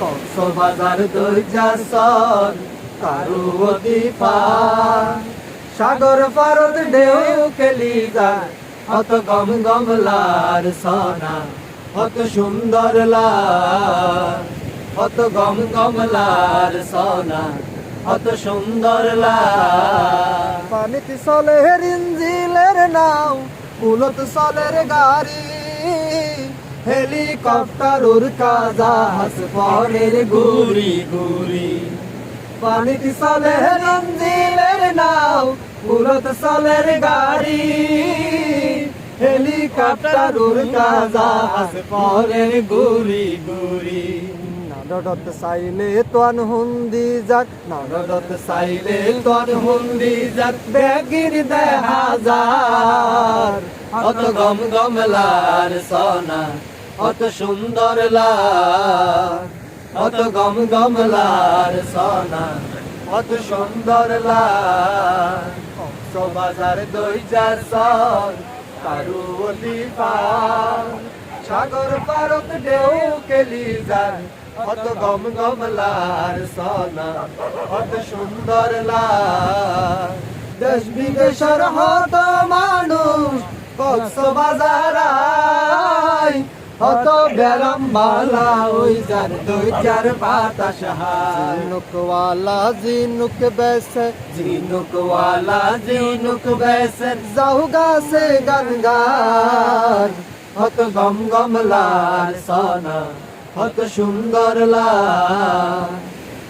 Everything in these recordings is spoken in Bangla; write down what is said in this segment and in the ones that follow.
কক্সবাজার দইজা সর কারুবতী পার সাগর পারত ঢেউ খেলি যায় অত গম গম লার সোনা অত সুন্দর লার অত গম গম লার সোনা অত সুন্দর লার পানিতে চলে ইঞ্জিলের নাও পুলত চলের গাড়ি। হেলিকপ্টার ওর কাজাহাজ পরের গুড়ি গুড়ি। পানিতে চলে ইঞ্জিলের নাও পুরত চলের গাড়ি। হেলিকপ্টার ওর কাজাহাজ পরের গুড়ি গুড়ি। নাডত চাইলে তোয়ান হুন্দি যাক। নাডত চাইলে তোয়ান হুন্দি যাক, বেগির দেখা যার। অত গম গম লার সোনা, অত সুন্দর লার। অত গম গম লার সোনা, অত সুন্দর লার। বাজার দই যার সর পার সাগর পারত ঢেউ কেলি যায় অত গম গম লার সোনা অত সুন্দর লার দেশ বিদেশের হত মানুষ কক্স বাজার হত বেরম বালা ওই যার দুই চার বাতাস জিনুকওয়ালা জিনুক বেসে। জিনুকওয়ালা জিনুক বেসে। যাও গাছে গান গান হত গম গম লাল সোনা হত সুন্দর লাল,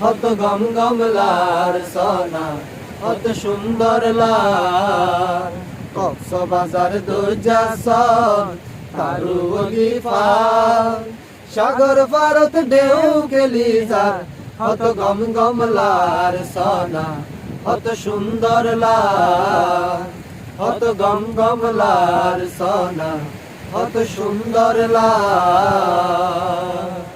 হত গম গম লাল সোনা, হত সুন্দর লাল। কক্স বাজার দুর্জা সন কারুবলি পার সাগর পারত ঢেউ খেলি যায় হত গম গম লাল সোনা, হত সুন্দর লাল গম গম লাল সোনা। কত সুন্দর লাল